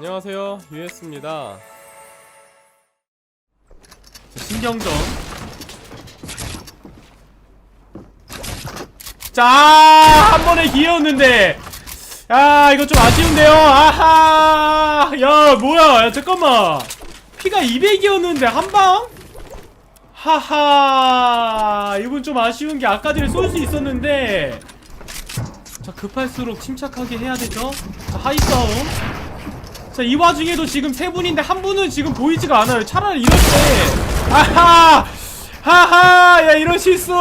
안녕하세요 유에스입니다 신경전 자, 한 번에 기회였는데. 야, 이거 좀 아쉬운데요. 아하. 야, 뭐야. 야, 잠깐만. 피가 200이었는데 한 방? 하하. 이건 좀 아쉬운 게 아까 전에 쏠 수 있었는데. 자, 급할수록 침착하게 해야 되죠. 자, 하이 싸움. 자, 이 와중에도 지금 세 분인데 한 분은 지금 보이지가 않아요. 차라리 이럴 때. 아하! 하하! 야, 이런 실수!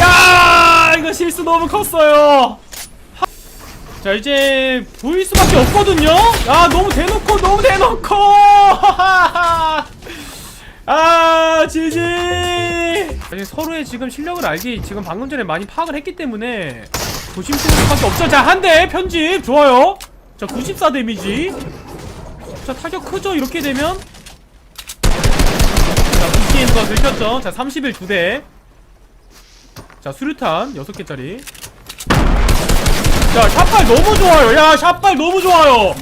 야! 이거 실수 너무 컸어요. 하- 자, 이제 보일 수밖에 없거든요? 야, 너무 대놓고, 너무 대놓고! 하하하! 아, 지지! 아니, 서로의 지금 실력을 알기, 지금 방금 전에 많이 파악을 했기 때문에 조심스러울 수밖에 없죠. 자, 한 대 편집. 좋아요. 자, 94 데미지. 자, 타격 크죠? 이렇게 되면. 자, VCN과 긁혔죠? 자, 31두 대. 자, 수류탄 6개짜리. 자, 샷발 너무 좋아요. 야, 샷발 너무 좋아요.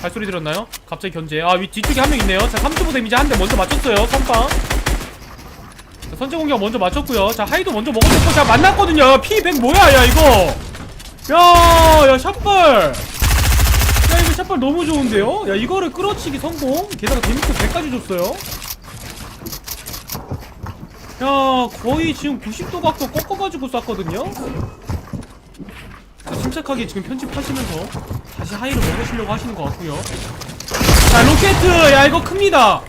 발소리 들었나요? 갑자기 견제. 아, 위 뒤쪽에 한 명 있네요. 자, 35 데미지 한 대 먼저 맞췄어요. 선빵. 자, 선제 공격 먼저 맞췄고요. 자, 하이도 먼저 먹어줬고, 자, 만났거든요. P100 뭐야, 야, 이거. 야, 야, 샷발. 야, 이거 샷발 너무 좋은데요? 야, 이거를 끌어치기 성공. 게다가 데미지 100까지 줬어요. 야, 거의 지금 90도 각도 꺾어가지고 쐈거든요? 자, 침착하게 지금 편집하시면서 다시 하이를 먹으시려고 하시는 것 같고요. 자, 로켓! 야, 이거 큽니다!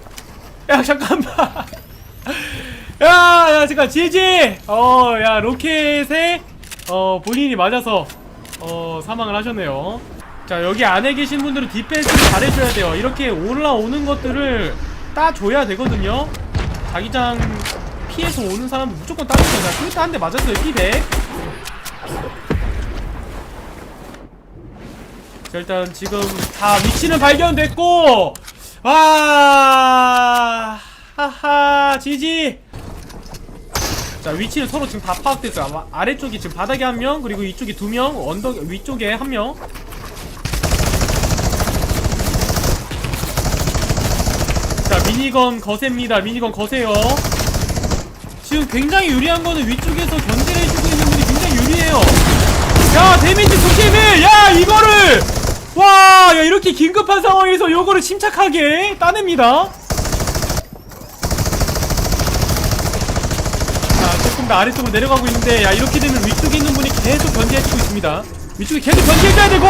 야, 잠깐만! 야, 야, 잠깐, 지지! 어, 야, 로켓에, 어, 본인이 맞아서, 어, 사망을 하셨네요. 자, 여기 안에 계신 분들은 디펜스를 잘해줘야 돼요. 이렇게 올라오는 것들을 따줘야 되거든요. 자기장 피해서 오는 사람은 무조건 돼. 그렇다 한대 맞았어요, 피백. 자, 일단 지금 다 위치는 발견됐고, 와, 하하, 지지. 자 위치는 서로 지금 다 파악됐어요 아마 아래쪽이 지금 바닥에 한명 그리고 이쪽이 두 명 언덕 위쪽에 한명 미니건 거셉니다 미니건 거세요 지금 굉장히 유리한 거는 위쪽에서 견제를 해주고 있는 분이 굉장히 유리해요 야 데미지 91 야 이거를 와 야 이렇게 긴급한 상황에서 요거를 침착하게 따냅니다 자, 조금 더 아래쪽으로 내려가고 있는데, 야, 이렇게 되면 위쪽에 있는 분이 계속 견제해주고 있습니다. 위쪽에 계속 견제해줘야 되고!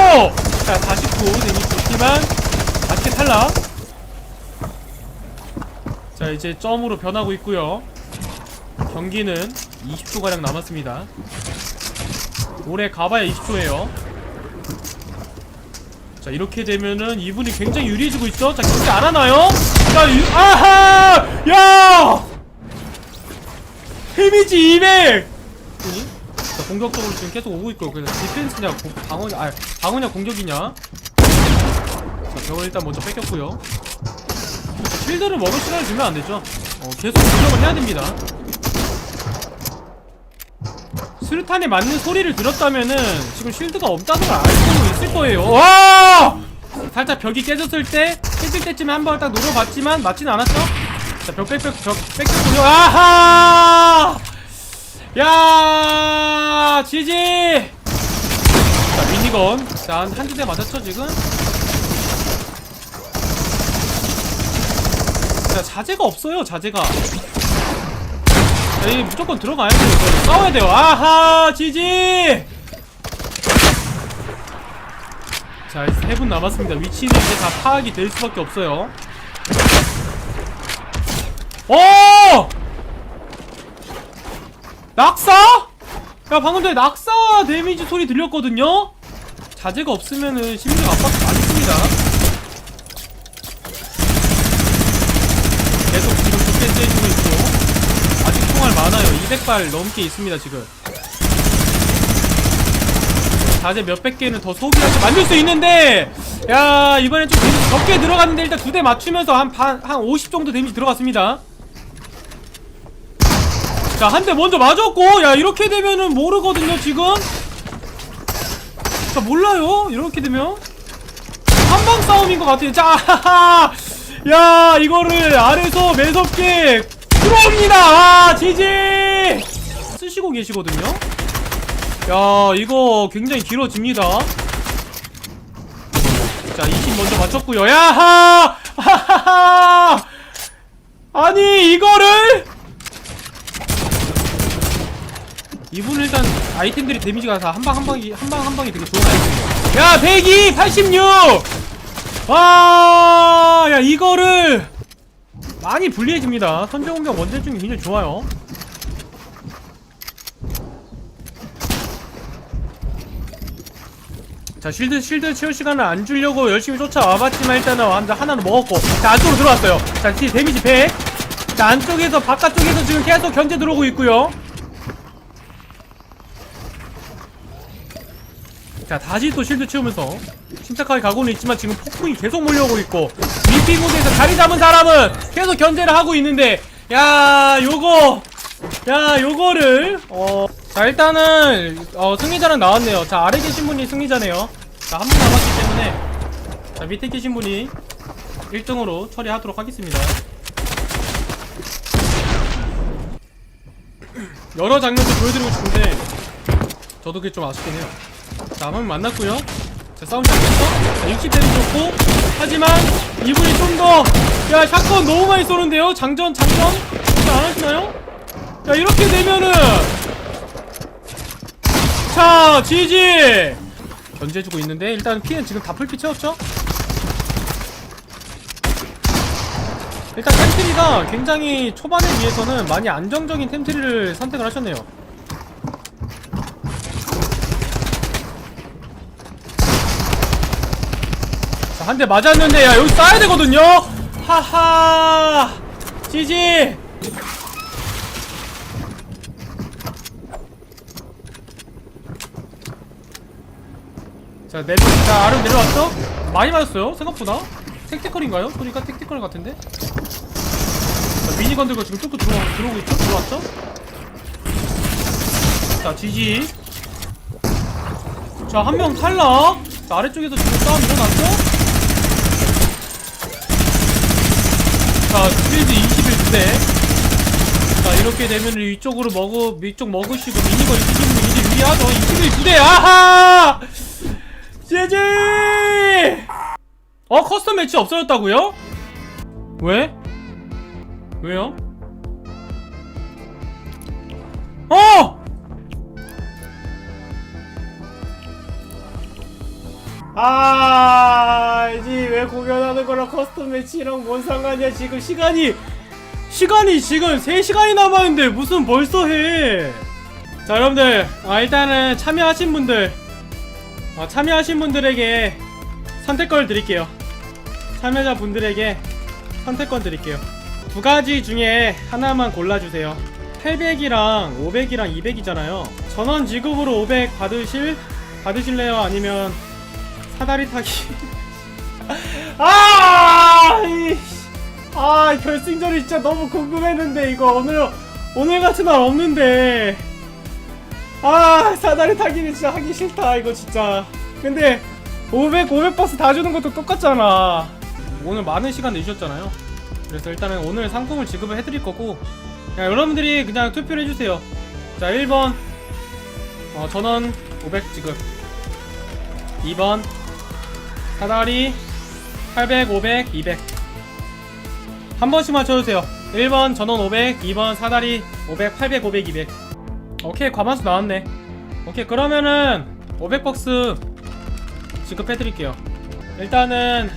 자, 49 데미지 좋지만, 아쉽게 탈락. 자, 이제 점으로 변하고 있고요 경기는 20초가량 남았습니다. 올해 가봐야 20초예요. 자, 이렇게 되면은 이분이 굉장히 유리해지고 있죠? 자, 견제 안 하나요? 자, 유, 아하! 야! 데미지 200! 분이? 자, 공격적으로 지금 계속 오고 있고, 그래서 디펜스냐, 고- 방어냐, 아, 방어냐, 공격이냐? 자, 벽을 일단 먼저 뺏겼고요 자, 실드를 먹을 시간을 주면 안 되죠. 어, 계속 공격을 해야 됩니다. 수류탄에 맞는 소리를 들었다면은 지금 실드가 없다는 걸 알고 있을 거예요. 와! 살짝 벽이 깨졌을 때, 깨질 때쯤에 한 번 딱 노려봤지만 맞진 않았죠? 자, 벽 뺏, 뺏, 벽 뺏겼고요. 아하! 야! 지지! 자, 미니건. 자, 한- 한두 대 맞았죠, 지금? 자, 자제가 없어요, 자제가. 자, 이 무조건 들어가야 돼요. 이거. 싸워야 돼요. 아하! 지지! 자, 세분 남았습니다. 위치는 이제 다 파악이 될 수밖에 없어요. 오! 낙사? 야 방금 전에 낙사 데미지 소리 들렸거든요? 자제가 없으면은 심리가 압박 많습니다 400발 넘게 있습니다 지금. 자제 몇백 개는 더 소비하고 만들 수 있는데 야 이번엔 좀 데미지 적게 들어갔는데 일단 두 대 맞추면서 한한50 정도 데미지 들어갔습니다. 자 한 대 먼저 맞았고 야 이렇게 되면은 모르거든요 지금. 자 몰라요 이렇게 되면. 한방 싸움인 것 같아요. 자야 이거를 아래서 매섭게 들어옵니다. 아 지지! 쓰시고 계시거든요. 야, 이거 굉장히 길어집니다. 자, 20 먼저 맞췄고요. 야하! 하하하! 아니, 이거를 이분 일단 아이템들이 데미지가 다 한방 한 방이 한방 한 방이 되게 좋은 아이템이에요. 야, 102, 86. 와, 야 이거를 많이 불리해집니다. 선제 공격 원딜 중에 굉장히 좋아요. 자, 쉴드 쉴드 채울 시간을 안 주려고 열심히 쫓아와봤지만 일단은 완전 하나는 먹었고, 자 안쪽으로 들어왔어요. 자, 디- 데미지 100. 자, 안쪽에서 바깥쪽에서 지금 계속 견제 들어오고 있고요. 자 다시 또 실드 채우면서 침착하게 가고는 있지만 지금 폭풍이 계속 몰려오고 있고 미피 모드에서 자리 잡은 사람은 계속 견제를 하고 있는데 야 요거 야 요거를 어 자 일단은 어 승리자는 나왔네요 자 아래 계신 분이 승리자네요 자 한 분 남았기 때문에 자 밑에 계신 분이 1등으로 처리하도록 하겠습니다 여러 장면들 보여드리고 싶은데 저도 그게 좀 아쉽긴 해요 자, 한번 만났고요. 자, 싸움 시작했어. 자, 60대는 좋고. 하지만 이분이 좀 더. 야, 샷건 너무 많이 쏘는데요. 장전, 장전. 자, 안 하시나요? 야, 이렇게 되면은. 자, 지지. 견제해주고 있는데 일단 피는 지금 다 풀피 채웠죠? 일단 템트리가 굉장히 초반에 비해서는 많이 안정적인 템트리를 선택을 하셨네요. 자, 한 대 맞았는데 야 여기 쏴야 되거든요 하하 지지 자 내려 자 아래 내려왔죠 많이 맞았어요 생각보다. 택티컬인가요? 소리가 택티컬 같은데? 자 미니건 들고 지금 뚝뚝 들어, 들어오고 있죠? 들어왔죠? 자 지지. 자 한 명 탈락. 자 아래쪽에서 지금 싸움 일어났죠 자, 필드 21대. 자, 이렇게 되면 이쪽으로 먹어, 이쪽 먹으시고 미니건 이기시면 이제 유리하죠. 21대. 아하! 제제! 어, 커스텀 매치 없어졌다고요? 왜? 왜요? 어! 아, 이제 왜 공연하는 거랑 커스텀 매치랑 뭔 상관이야? 지금 시간이 시간이 지금 3시간이 남았는데 무슨 벌써 해? 자, 여러분들, 아, 일단은 참여하신 분들, 아, 참여하신 분들에게 선택권을 드릴게요. 참여자 분들에게 선택권 드릴게요. 두 가지 중에 하나만 골라주세요. 800이랑 500이랑 200이잖아요. 전원 지급으로 500 받으실 받으실래요? 아니면 사다리 타기. 아, 이, 아 결승전이 진짜 너무 궁금했는데 이거 오늘 오늘 같은 날 없는데. 아 사다리 타기는 진짜 하기 싫다 이거 진짜. 근데 500 500 버스 다 주는 것도 똑같잖아. 오늘 많은 시간 내주셨잖아요. 그래서 일단은 오늘 상품을 지급을 해드릴 거고 그냥 여러분들이 그냥 투표를 해주세요. 자 1번 어, 전원 500 지급 2번 사다리 800, 500, 200. 한 번씩 맞춰주세요. 1번 전원 500, 2번 사다리 500, 800, 500, 200. 오케이, 과반수 나왔네. 오케이, 그러면은 500박스 지급해드릴게요. 일단은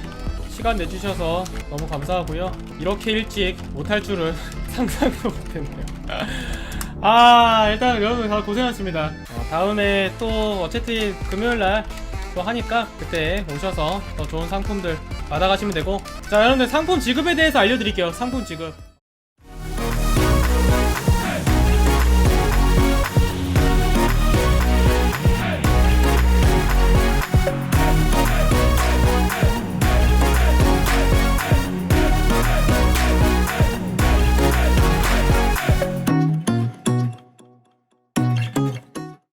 시간 내주셔서 너무 감사하고요. 이렇게 일찍 못할 줄은 상상도 못했네요. 아, 일단 여러분 다 고생하셨습니다. 어, 다음에 또 어쨌든 금요일날 또 하니까 그때 오셔서 더 좋은 상품들 받아가시면 되고 자 여러분들 상품 지급에 대해서 알려드릴게요 상품 지급